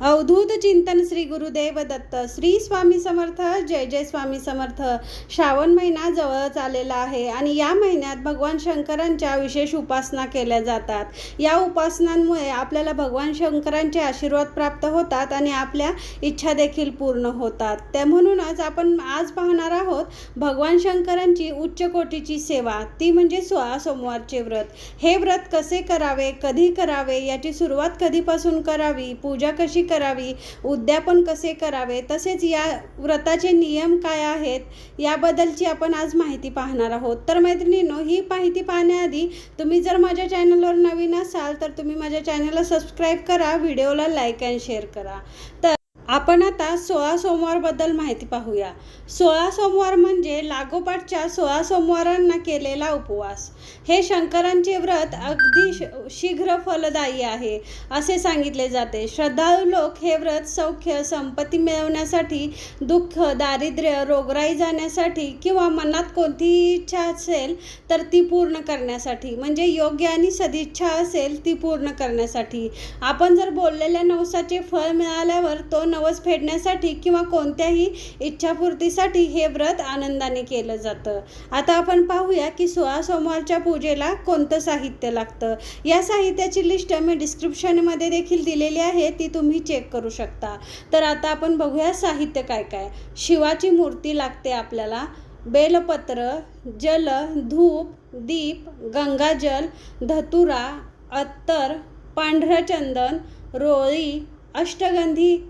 अवधूत चिंतन श्री गुरुदेव दत्त. श्री स्वामी समर्थ जय जय स्वामी समर्थ. श्रावण महिना जवळच आलेला आहे आणि या महिन्यात भगवान शंकरांच्या विशेष उपासना केल्या जातात. या उपासनांमुळे आपल्याला भगवान शंकरांचे आशीर्वाद प्राप्त होतात आणि आपल्या इच्छा देखील पूर्ण होतात. त्या म्हणूनच आपण आज पाहणार आहोत भगवान शंकरांची उच्च कोटीची सेवा. ती म्हणजे सोळा सोमवारचे व्रत. हे व्रत कसे करावे कधी करावे याची सुरुवात कधीपासून करावी पूजा कशी करावी उद्यापन कसे करावे तसेच या व्रताचे नियम काय आहेत याबद्दलची आपण आज माहिती पाहणार आहोत. तर मैत्रिणींनो ही माहिती पाहण्याआधी तुम्ही जर माझ्या चॅनलवर नवीन असाल तर तुम्ही माझ्या चॅनलला सबस्क्राईब करा व्हिडिओला लाईक अँड शेअर करा. तर आपण आता सोळा सोमवारबद्दल माहिती पाहूया. सोळा सोमवार म्हणजे लागोपाठच्या सोळा सोमवारांना केलेला उपवास. हे शंकरांचे व्रत अगदी श शीघ्र फलदायी आहे असे सांगितले जाते. श्रद्धाळू लोक हे व्रत सौख्य संपत्ती मिळवण्यासाठी दुःख दारिद्र्य रोगराई जाण्यासाठी किंवा मनात कोणतीही इच्छा असेल तर ती पूर्ण करण्यासाठी म्हणजे योग्य आणि सदिच्छा असेल ती पूर्ण करण्यासाठी. आपण जर बोललेल्या नवसाचे फळ मिळाल्यावर तो नवस फेडण्यासाठी किंवा कोणत्याही इच्छापूर्तीसाठी हे व्रत आनंदाने केलं जातं. आता आपण पाहूया की सोळा सोमवारच्या पूजेला कोणतं साहित्य लागतं? या साहित्याची लिस्ट मी डिस्क्रिप्शनमध्ये देखील दिलेली आहे ती तुम्ही चेक करू शकता. तर आता आपण बघूया साहित्य काय काय. शिवाची मूर्ती लागते आपल्याला. बेलपत्र जल धूप दीप गंगाजल धतुरा अत्तर पांढरं चंदन रोळी अष्टगंधी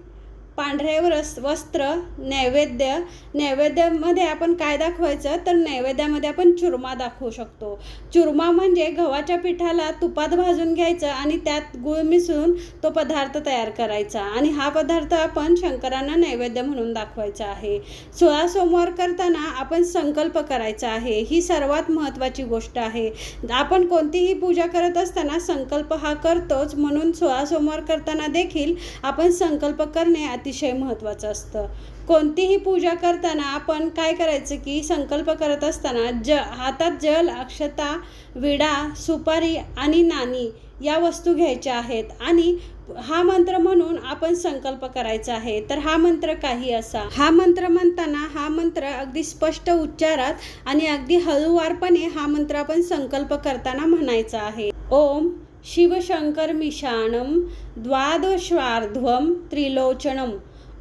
पांढरे वरस वस्त्र नैवेद्य नैवेद्यामध्ये आपण काय दाखवायचं? तर नैवेद्यामध्ये आपण चुरमा दाखवू शकतो. चुरमा म्हणजे गव्हाच्या पिठाला तुपात भाजून घ्यायचं आणि त्यात गुळ मिसळून तो पदार्थ तयार करायचा. आणि हा पदार्थ आपण शंकरांना नैवेद्य म्हणून दाखवायचा आहे. सोळा सोमवार करताना आपण संकल्प करायचा आहे. ही सर्वात महत्त्वाची गोष्ट आहे. आपण कोणतीही पूजा करत असताना संकल्प हा करतोच. म्हणून सोळा सोमवार करताना देखील आपण संकल्प करणे अतिशय महत्त्वाचं असतं. कोणतीही पूजा करताना आपण काय करायचं की संकल्प करत असताना ज हातात जल अक्षता विडा सुपारी आणि नाणी या वस्तू घ्यायच्या आहेत. आणि हा मंत्र म्हणून आपण संकल्प करायचा आहे. तर हा मंत्र काही असा. हा मंत्र म्हणताना हा मंत्र अगदी स्पष्ट उच्चारात आणि अगदी हळूवारपणे हा मंत्र आपण संकल्प करताना म्हणायचा आहे. ओम शिवशंकर मिशाणम द्वादश्वार्ध्वं त्रिलोचनम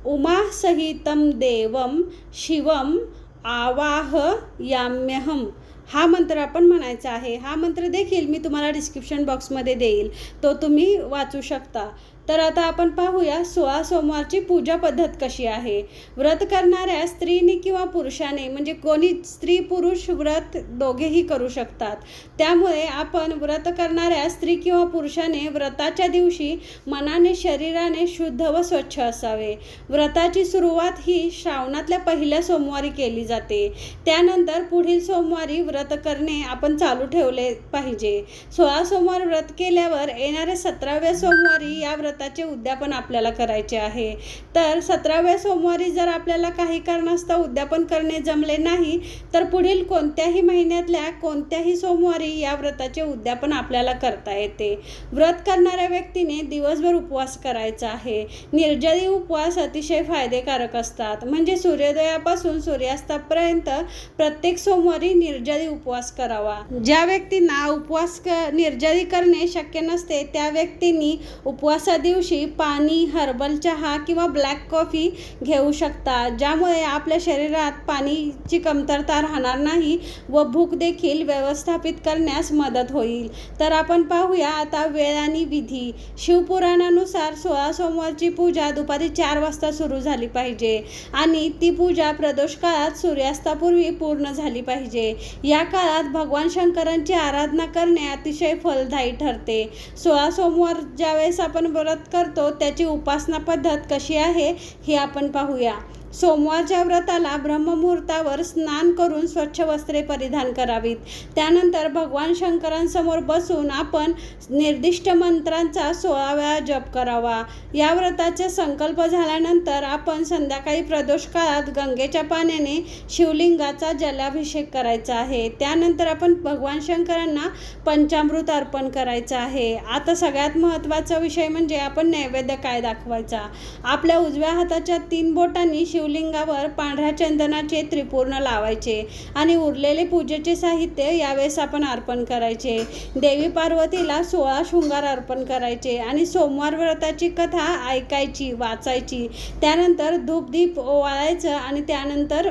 उमासहितं देवं शिवम आवाहयाम्यहम हा मंत्र आपण म्हणायचा आहे. हा मंत्र देखील मी तुम्हाला डिस्क्रिप्शन बॉक्समध्ये देईल. तो तुम्ही वाचू शकता. तर आता आपण पाहूया सोळा सोमवारची पूजा पद्धत कशी आहे. व्रत करणाऱ्या स्त्रीने किंवा पुरुषाने म्हणजे कोणी स्त्री पुरुष व्रत दोघेही करू शकतात. त्यामुळे आपण व्रत करणाऱ्या स्त्री किंवा पुरुषाने व्रताच्या दिवशी मनाने शरीराने शुद्ध व स्वच्छ असावे. व्रताची सुरुवात ही श्रावणातल्या पहिल्या सोमवारी केली जाते. त्यानंतर पुढील सोमवारी व्रत करणे आपण चालू ठेवले पाहिजे. सोळा सोमवार व्रत केल्यावर येणाऱ्या सतराव्या सोमवारी या व्रत व्रताचे उद्यापन आपल्याला करायचे आहे. तर सतराव्या सोमवारी जर आपल्याला काही कारणास्तव उद्यापन करणे जमले नाही तर पुढील कोणत्याही महिन्यातल्या कोणत्याही सोमवारी या व्रताचे उद्यापन आपल्याला करता येते. व्रत करणाऱ्या व्यक्तीने दिवसभर उपवास करायचा आहे. निर्जली उपवास अतिशय फायदेकारक असतात. म्हणजे सूर्योदयापासून सूर्यास्तापर्यंत प्रत्येक सोमवारी निर्जली उपवास करावा. ज्या व्यक्तींना उपवास क निर्जली करणे शक्य नसते त्या व्यक्तींनी उपवासा दिवशी पाणी हर्बल चहा किंवा ब्लॅक कॉफी घेऊ शकता ज्यामुळे आपल्या शरीरात पाणीची कमतरता राहणार नाही व भूक देखील व्यवस्थापित करण्यास मदत होईल. तर आपण पाहूया आता वेळ आणि विधी. शिवपुराणानुसार सोळा सोमवारची पूजा दुपारी चार वाजता सुरू झाली पाहिजे आणि ती पूजा प्रदोष काळात सूर्यास्तापूर्वी पूर्ण झाली पाहिजे. या काळात भगवान शंकरांची आराधना करणे अतिशय फलदायी ठरते. सोळा सोमवार ज्यावेळेस आपण व्रत करतो त्याची उपासना पद्धत कशी आहे हे आपण पाहूया. सोमवारच्या व्रताला ब्रह्ममुहूर्तावर स्नान करून स्वच्छ वस्त्रे परिधान करावीत. त्यानंतर भगवान शंकरांसमोर बसून आपण निर्दिष्ट मंत्रांचा सोळा वेळा जप करावा. या व्रताचा संकल्प झाल्यानंतर आपण संध्याकाळी प्रदोष काळात गंगेच्या पाण्याने शिवलिंगाचा जलाभिषेक करायचा आहे. त्यानंतर आपण भगवान शंकरांना पंचामृत अर्पण करायचं आहे. आता सगळ्यात महत्त्वाचा विषय म्हणजे आपण नैवेद्य काय दाखवायचा? आपल्या उजव्या हाताच्या तीन बोटांनी शिवलिंगावर पांढऱ्या चंदनाचे त्रिपूर्ण लावायचे आणि उरलेले पूजेचे साहित्य यावेळेस आपण अर्पण करायचे. देवी पार्वतीला सोळा शृंगार अर्पण करायचे आणि सोमवार व्रताची कथा ऐकायची वाचायची. त्यानंतर धूपदीप ओवाळायचं आणि त्यानंतर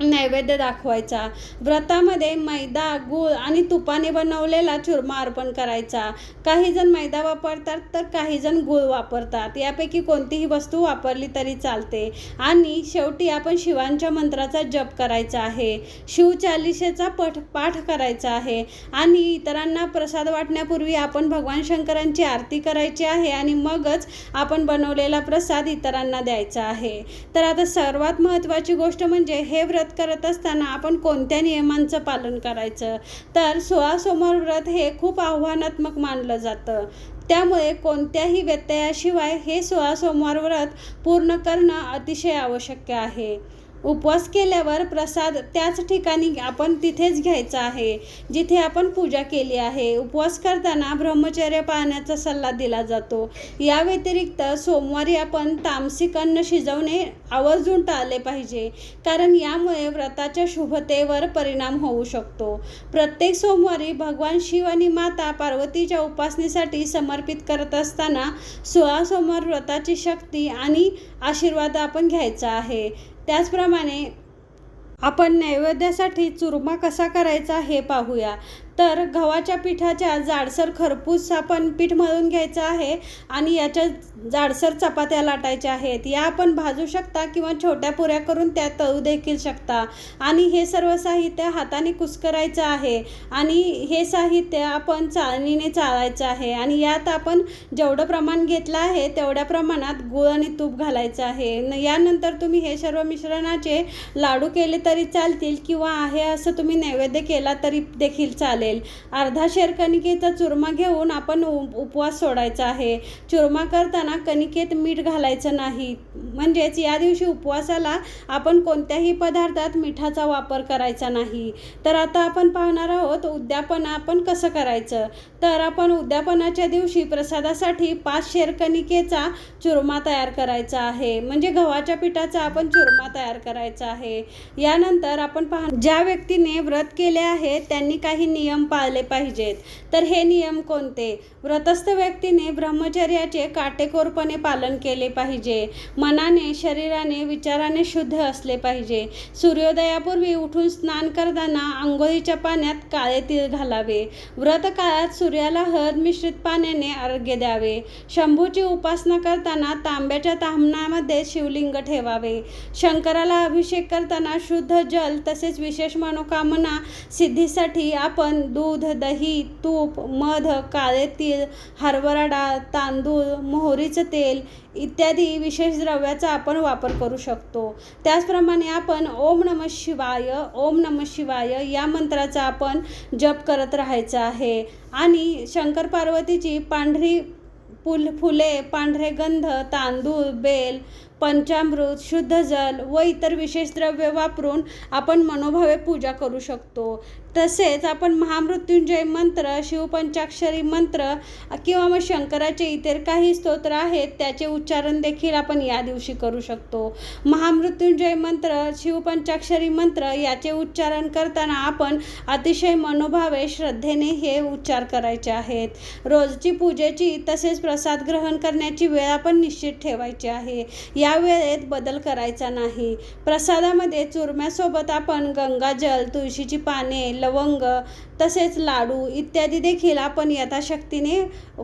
नैवेद्य दाखवायचा. व्रतामध्ये मैदा गूळ आणि तुपाने बनवलेला चुरमा अर्पण करायचा. काही जण मैदा वापरतात तर काही जण गूळ वापरतात. यापैकी कोणतीही वस्तू वापरली तरी चालते. आणि शेवटी आपण शिवांच्या मंत्राचा जप करायचा आहे. शिवचालिसेचा पठ पाठ करायचा आहे. आणि इतरांना प्रसाद वाटण्यापूर्वी आपण भगवान शंकरांची आरती करायची आहे आणि मगच आपण बनवलेला प्रसाद इतरांना द्यायचा आहे. तर आता सर्वात महत्त्वाची गोष्ट म्हणजे हे व्रत करत असताना आपण कोणत्या नियमांचं पालन करायचं? तर सोळा सोमवार व्रत हे खूप आव्हानात्मक मानलं जातं. त्यामुळे कोणत्याही व्यत्ययाशिवाय हे सोळा सोमवार व्रत पूर्ण करणं अतिशय आवश्यक आहे. उपवास केल्यावर प्रसाद त्याच ठिकाणी आपण तिथेच घ्यायचा आहे जिथे आपण पूजा केली आहे. उपवास करताना ब्रह्मचर्य पाळण्याचा सल्ला दिला जातो. या व्यतिरिक्त सोमवारी आपण तामसिक अन्न शिजवणे आवर्जून टाळले पाहिजे कारण यामुळे व्रताच्या शुभतेवर परिणाम होऊ शकतो. प्रत्येक सोमवारी भगवान शिव आणि माता पार्वतीच्या उपासनेसाठी समर्पित करत असताना सोळा सोमवार व्रताची शक्ती आणि आशीर्वाद आपण घ्यायचा आहे. त्याचप्रमाणे आपण नैवेद्यासाठी चुरमा कसा करायचा हे पाहूया. तर गव्हाच्या पिठाच्या जाडसर खरपूस आपण पीठ मळून घ्यायचं आहे आणि याच्या जाडसर चपात्या लाटायच्या आहेत. या आपण भाजू शकता किंवा छोट्या पुऱ्या करून त्या तळू देखील शकता. आणि हे सर्व साहित्य हाताने कुस्करायचं आहे आणि हे साहित्य आपण चाळणीने चाळायचं आहे आणि यात आपण जेवढं प्रमाण घेतलं आहे तेवढ्या प्रमाणात गूळ आणि तूप घालायचं आहे. न यानंतर तुम्ही हे सर्व मिश्रणाचे लाडू केले तरी चालतील किंवा आहे असं तुम्ही नैवेद्य केला तरी देखील चालेल. अर्धा शेर कणिकेचा चुरमा घेऊन आपण उपवास सोडायचा आहे. चुरमा करताना कणिकेत मीठ घालायचं नाही. म्हणजेच या दिवशी उपवासाला आपण कोणत्याही पदार्थात मिठाचा वापर करायचा नाही. तर आता आपण पाहणार आहोत उद्यापन आपण कसं करायचं? तर आपण उद्यापनाच्या दिवशी प्रसादासाठी पाच शेर कणिकेचा चुरमा तयार करायचा आहे. म्हणजे गव्हाच्या पिठाचा आपण चुरमा तयार करायचा आहे. यानंतर आपण पाह ज्या व्यक्तीने व्रत केले आहे त्यांनी काही नियम नियम पाळले पाहिजेत. तर हे नियम कोणते? व्रतस्थ व्यक्तीने ब्रह्मचर्याचे काटेकोरपणे पालन केले पाहिजे. मनाने शरीराने विचाराने शुद्ध असले पाहिजे. सूर्योदयापूर्वी उठून स्नान करताना आंघोळीच्या पाण्यात काळे तीळ घालावे. व्रत काळात सूर्याला हळद मिश्रित पाण्याने अर्घ्य द्यावे. शंभूची उपासना करताना तांब्याच्या तामणामध्ये शिवलिंग ठेवावे. शंकराला अभिषेक करताना शुद्ध जल तसेच विशेष मनोकामना सिद्धीसाठी आपण दूध दही तूप मध काळे तीळ हरभरा डाळ तांदूळ मोहरीचं तेल इत्यादी विशेष द्रव्याचा आपण वापर करू शकतो. त्याचप्रमाणे आपण ओम नम शिवाय ओम नम शिवाय या मंत्राचा आपण जप करत राहायचं आहे. आणि शंकर पार्वतीची पांढरी फुल फुले पांढरे गंध तांदूळ बेल पंचामृत शुद्ध जल व इतर विशेष द्रव्य वापरून आपण मनोभावे पूजा करू शकतो. तसेच आपण महामृत्युंजय मंत्र शिवपंचाक्षरी मंत्र किंवा मग शंकराचे इतर काही स्तोत्र आहेत त्याचे उच्चारण देखील आपण या दिवशी करू शकतो. महामृत्युंजय मंत्र शिवपंचाक्षरी मंत्र याचे उच्चारण करताना आपण अतिशय मनोभावे श्रद्धेने हे उच्चार करायचे आहेत. रोजची पूजेची तसेच प्रसाद ग्रहण करण्याची वेळ आपण निश्चित ठेवायची आहे. या वेळेत बदल करायचा नाही. प्रसादामध्ये चुरम्यासोबत आपण गंगाजल तुळशीची पाने लवंग तसेच लाडू इत्यादी देखील आपण यथाशक्तीने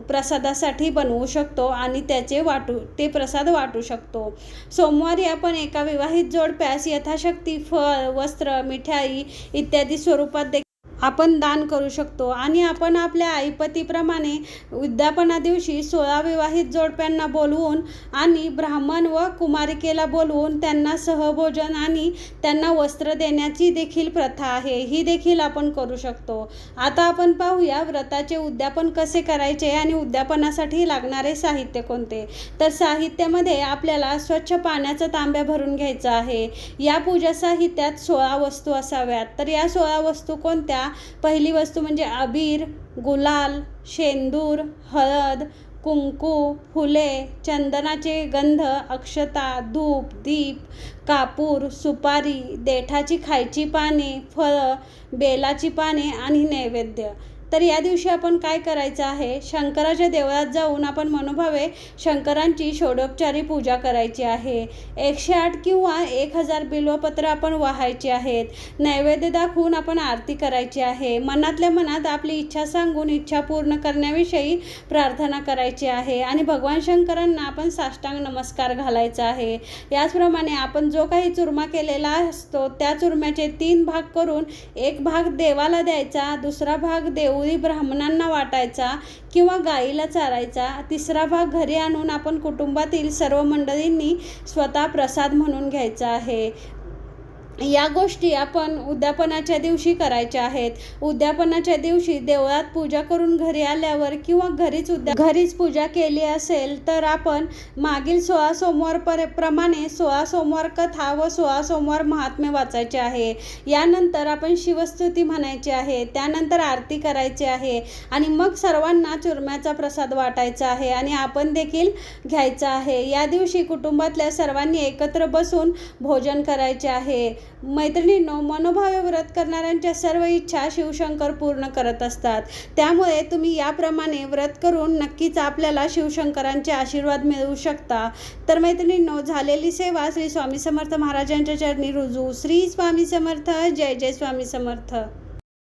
प्रसादासाठी बनवू शकतो आणि त्याचे वाटू ते प्रसाद वाटू शकतो. सोमवारी आपण एका विवाहित जोडप्यास यथाशक्ती फळ वस्त्र मिठाई इत्यादी स्वरूपात देखील आपण दान करू शकतो. आणि आपण आपल्या आईपतीप्रमाणे उद्यापना दिवशी सोळा विवाहित जोडप्यांना बोलवून आणि ब्राह्मण व कुमारिकेला बोलवून त्यांना सहभोजन आणि त्यांना वस्त्र देण्याची देखील प्रथा आहे. ही देखील आपण करू शकतो. आता आपण पाहूया व्रताचे उद्यापन कसे करायचे आणि उद्यापनासाठी लागणारे साहित्य कोणते? तर साहित्यामध्ये आपल्याला स्वच्छ पाण्याचा तांब्या भरून घ्यायचा आहे. या पूजा साहित्यात सोळा वस्तू असाव्यात. तर या सोळा वस्तू कोणत्या? पहिली वस्तू म्हणजे अबीर गुलाल शेंदूर हळद कुंकू फुले चंदनाचे गंध अक्षता धूप दीप कापूर सुपारी देठाची खायची पाने फळं बेलाची पाने आणि नैवेद्य. तर या दिवशी आपण काय करायचं आहे? शंकराच्या देवळात जाऊन आपण मनोभावे शंकरांची षोडोपचारी पूजा करायची आहे. एकशे आठ किंवा एक हजार बिल्वपत्र आपण वाहायची आहेत. नैवेद्य दाखवून आपण आरती करायची आहे. मनातल्या मनात आपली इच्छा सांगून इच्छा पूर्ण करण्याविषयी प्रार्थना करायची आहे आणि भगवान शंकरांना आपण साष्टांग नमस्कार घालायचा आहे. याचप्रमाणे आपण जो काही चुरमा केलेला असतो त्या चुरम्याचे तीन भाग करून एक भाग देवाला द्यायचा दुसरा भाग देवळी ब्राह्मणांना वाटायचा किंवा गाईला चारायचा तिसरा भाग घरी आणून आपण कुटुंबातील सर्व मंडळींनी स्वतः प्रसाद म्हणून घ्यायचा आहे. या गोष्टी आपण उद्यापनाच्या दिवशी करायच्या आहेत. उद्यापनाच्या दिवशी देवळात पूजा करून घरी आल्यावर किंवा घरीच उद्या घरीच पूजा केली असेल तर आपण मागील सोळा सोमवार पर प्रमाणे सोळा सोमवार कथा व सोळा सोमवार महात्म्य वाचायचे आहे. यानंतर आपण शिवस्तुती म्हणायची आहे. त्यानंतर आरती करायची आहे. आणि मग सर्वांना चुरम्याचा प्रसाद वाटायचा आहे आणि आपण देखील घ्यायचा आहे. या दिवशी कुटुंबातल्या सर्वांनी एकत्र बसून भोजन करायचे आहे. मैत्रिणींनो मनोभावे व्रत करणाऱ्यांच्या सर्व इच्छा शिवशंकर पूर्ण करत असतात. त्यामुळे तुम्ही याप्रमाणे व्रत करून नक्कीच आपल्याला शिवशंकरांचे आशीर्वाद मिळवू शकता. तर मैत्रिणींनो झालेली सेवा श्री स्वामी समर्थ महाराजांच्या चरणी रुजू. श्री स्वामी समर्थ जय जय स्वामी समर्थ.